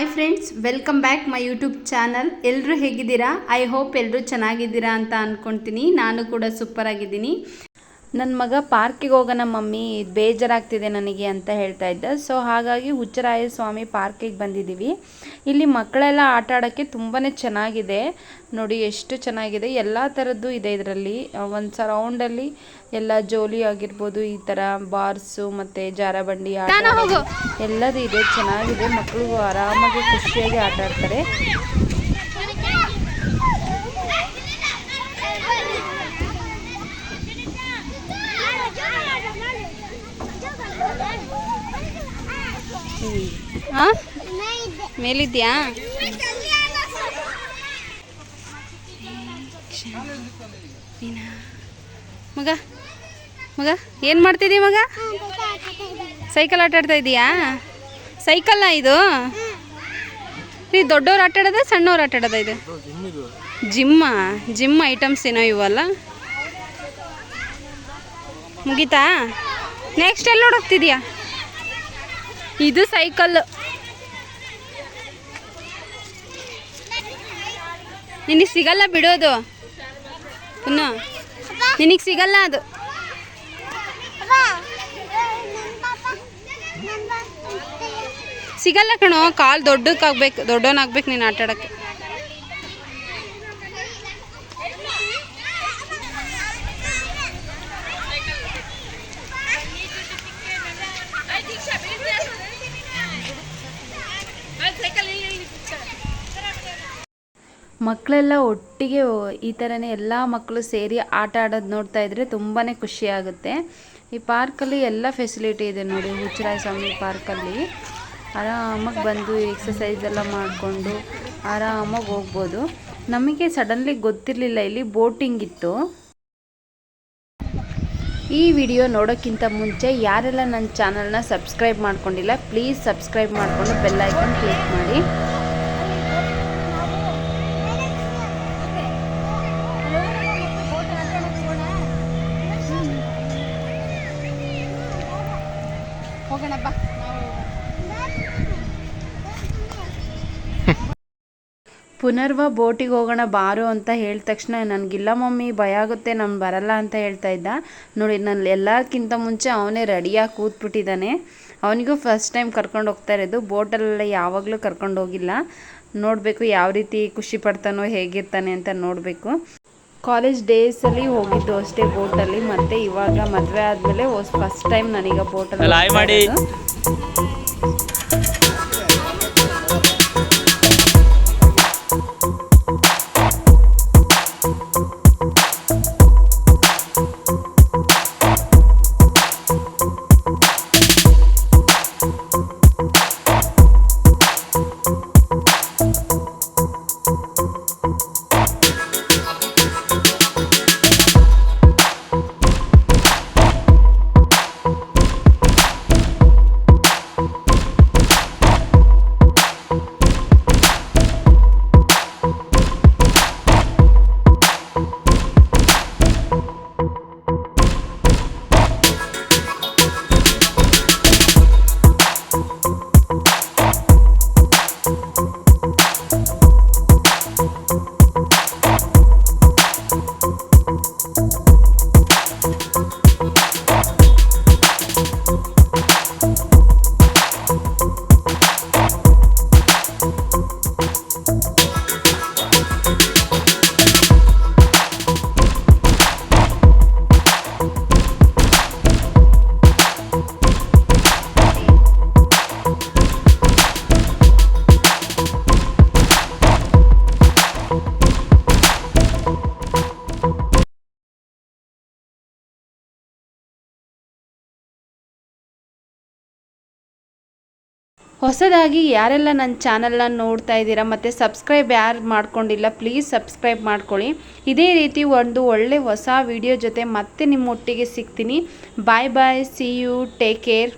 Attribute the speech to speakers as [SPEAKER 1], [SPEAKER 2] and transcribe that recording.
[SPEAKER 1] Hi friends welcome back my YouTube channel ಎಲ್ಲರೂ ಹೇಗಿದ್ದೀರಾ? I hope ಎಲ್ಲರೂ ಚೆನ್ನಾಗಿದ್ದೀರಾ ಅಂತ ಅಂದ್ಕೊಳ್ತೀನಿ ನಾನು ಕೂಡ ಸೂಪರ್ ಆಗಿದ್ದೀನಿ. ನನ್ನ ಮಗ ಪಾರ್ಕಿಗೆ ಹೋಗೋಣ ಮಮ್ಮಿ ಬೇಜಾರಾಗ್ತಿದೆ ನನಗೆ ಅಂತ ಹೇಳ್ತಾ ಇದ್ದ. ಸೊ ಹಾಗಾಗಿ ಹುಚ್ಚರಾಯ ಸ್ವಾಮಿ ಪಾರ್ಕಿಗೆ ಬಂದಿದ್ದೀವಿ ಇಲ್ಲಿ ಮಕ್ಕಳೆಲ್ಲ ಆಟ ಆಡೋಕ್ಕೆ ತುಂಬಾ ಚೆನ್ನಾಗಿದೆ. ನೋಡಿ ಎಷ್ಟು ಚೆನ್ನಾಗಿದೆ. ಎಲ್ಲ ಥರದ್ದು ಇದೆ ಇದರಲ್ಲಿ. ಒಂದು ಸರೌಂಡಲ್ಲಿ ಎಲ್ಲ ಜೋಲಿ ಆಗಿರ್ಬೋದು ಈ ಥರ ಬಾರ್ಸು ಮತ್ತು ಜಾರಬಂಡಿ ಆಟ ಎಲ್ಲದೂ ಇದೆ. ಚೆನ್ನಾಗಿದೆ. ಮಕ್ಕಳು ಆರಾಮಾಗಿ ಖುಷಿಯಾಗಿ ಆಟ ಆಡ್ತಾರೆ ಹಾಂ ಮೇಲಿದ್ಯಾ? ಮಗ ಮಗ, ಏನು ಮಾಡ್ತಿದ್ದೀ ಮಗ? ಸೈಕಲ್ ಆಟ ಆಡ್ತಾ ಇದೀಯಾ ಸೈಕಲ್ನ ಇದು? ರೀ ದೊಡ್ಡವ್ರು ಆಟ ಆಡೋದ, ಸಣ್ಣವ್ರು ಆಟ ಆಡೋದ ಇದು? ಜಿಮ್ಮ? ಜಿಮ್ ಐಟಮ್ಸ್ ಏನೋ ಇವಲ್ಲ? ಮುಗೀತಾ? ನೆಕ್ಸ್ಟ್ ಎಲ್ಲಿ ನೋಡೋಗ್ತಿದ್ಯಾ? ಇದು ಸೈಕಲ್. ನಿನಗೆ ಸಿಗಲ್ಲ ಬಿಡೋದು. ಪುನಃ ನಿನಗೆ ಸಿಗಲ್ಲ ಅದು. ಸಿಗಲ್ಲ ಕಣೋ, ಕಾಲು ದೊಡ್ಡಕ್ಕಾಗ್ಬೇಕು, ದೊಡ್ಡವನಾಗ್ಬೇಕು ನೀನು ಆಟ ಆಡೋಕ್ಕೆ ಮಕ್ಕಳೆಲ್ಲ ಒಟ್ಟಿಗೆ ಈ ಥರನೇ ಎಲ್ಲ ಮಕ್ಕಳು ಸೇರಿ ಆಟ ಆಡೋದು ನೋಡ್ತಾ ಇದ್ರೆ ತುಂಬಾ ಖುಷಿ ಆಗುತ್ತೆ. ಈ ಪಾರ್ಕಲ್ಲಿ ಎಲ್ಲ ಫೆಸಿಲಿಟಿ ಇದೆ ನೋಡಿ, ಹುಚ್ಚರಾಯ ಸ್ವಾಮಿ ಪಾರ್ಕಲ್ಲಿ. ಆರಾಮಾಗಿ ಬಂದು ಎಕ್ಸಸೈಸ್ ಎಲ್ಲ ಮಾಡಿಕೊಂಡು ಆರಾಮಾಗಿ ಹೋಗ್ಬೋದು. ನಮಗೆ ಸಡನ್ಲಿ ಗೊತ್ತಿರಲಿಲ್ಲ, ಇಲ್ಲಿ ಬೋಟಿಂಗ್ ಇತ್ತು. ಈ ವಿಡಿಯೋ ನೋಡೋಕ್ಕಿಂತ ಮುಂಚೆ ಯಾರೆಲ್ಲ ನನ್ನ ಚಾನಲ್ನ ಸಬ್ಸ್ಕ್ರೈಬ್ ಮಾಡ್ಕೊಂಡಿಲ್ಲ ಪ್ಲೀಸ್ ಸಬ್ಸ್ಕ್ರೈಬ್ ಮಾಡಿಕೊಂಡು ಬೆಲ್ಲೈಕನ್ ಕ್ಲಿಕ್ ಮಾಡಿ. ಹೋಗೋಣ, ಬಾ. ಪುನರ್ವ ಬೋಟಿಗೆ ಹೋಗೋಣ, ಬಾರು ಅಂತ ಹೇಳಿದ ತಕ್ಷಣ ನನಗಿಲ್ಲ ಮಮ್ಮಿ, ಭಯ ಆಗುತ್ತೆ, ನಾನು ಬರಲ್ಲ ಅಂತ ಹೇಳ್ತಾ ಇದ್ದ. ನೋಡಿ, ನಾನು ಎಲ್ಲಕ್ಕಿಂತ ಮುಂಚೆ ಅವನೇ ರೆಡಿಯಾಗಿ ಕೂತ್ಬಿಟ್ಟಿದ್ದಾನೆ. ಅವನಿಗೂ ಫಸ್ಟ್ ಟೈಮ್ ಕರ್ಕೊಂಡು ಹೋಗ್ತಾ ಇರೋದು. ಬೋಟಲ್ಲೆಲ್ಲ ಯಾವಾಗಲೂ ಕರ್ಕೊಂಡು ಹೋಗಿಲ್ಲ. ನೋಡಬೇಕು ಯಾವ ರೀತಿ ಖುಷಿ ಪಡ್ತಾನೋ, ಹೇಗಿರ್ತಾನೆ ಅಂತ ನೋಡಬೇಕು. ಕಾಲೇಜ್ ಡೇಸಲ್ಲಿ ಹೋಗಿದ್ದು ಅಷ್ಟೇ ಬೋಟಲ್ಲಿ ಮತ್ತೆ ಇವಾಗ ಮದುವೆ ಆದಮೇಲೆ ಫಸ್ಟ್ ಟೈಮ್ ನನಗೆ ಬೋಟಲ್ಲಿ ಹೊಸದಾಗಿ ಯಾರೆಲ್ಲ ನನ್ನ ಚಾನಲ್ನ ನೋಡ್ತಾ ಇದ್ದೀರಾ ಮತ್ತು ಸಬ್ಸ್ಕ್ರೈಬ್ ಯಾರು ಮಾಡ್ಕೊಂಡಿಲ್ಲ ಪ್ಲೀಸ್ ಸಬ್ಸ್ಕ್ರೈಬ್ ಮಾಡ್ಕೊಳ್ಳಿ. ಇದೇ ರೀತಿ ಒಂದು ಒಳ್ಳೆ ಹೊಸ ವಿಡಿಯೋ ಜೊತೆ ಮತ್ತೆ ನಿಮ್ಮೊಟ್ಟಿಗೆ ಸಿಗ್ತೀನಿ. Bye bye see you take care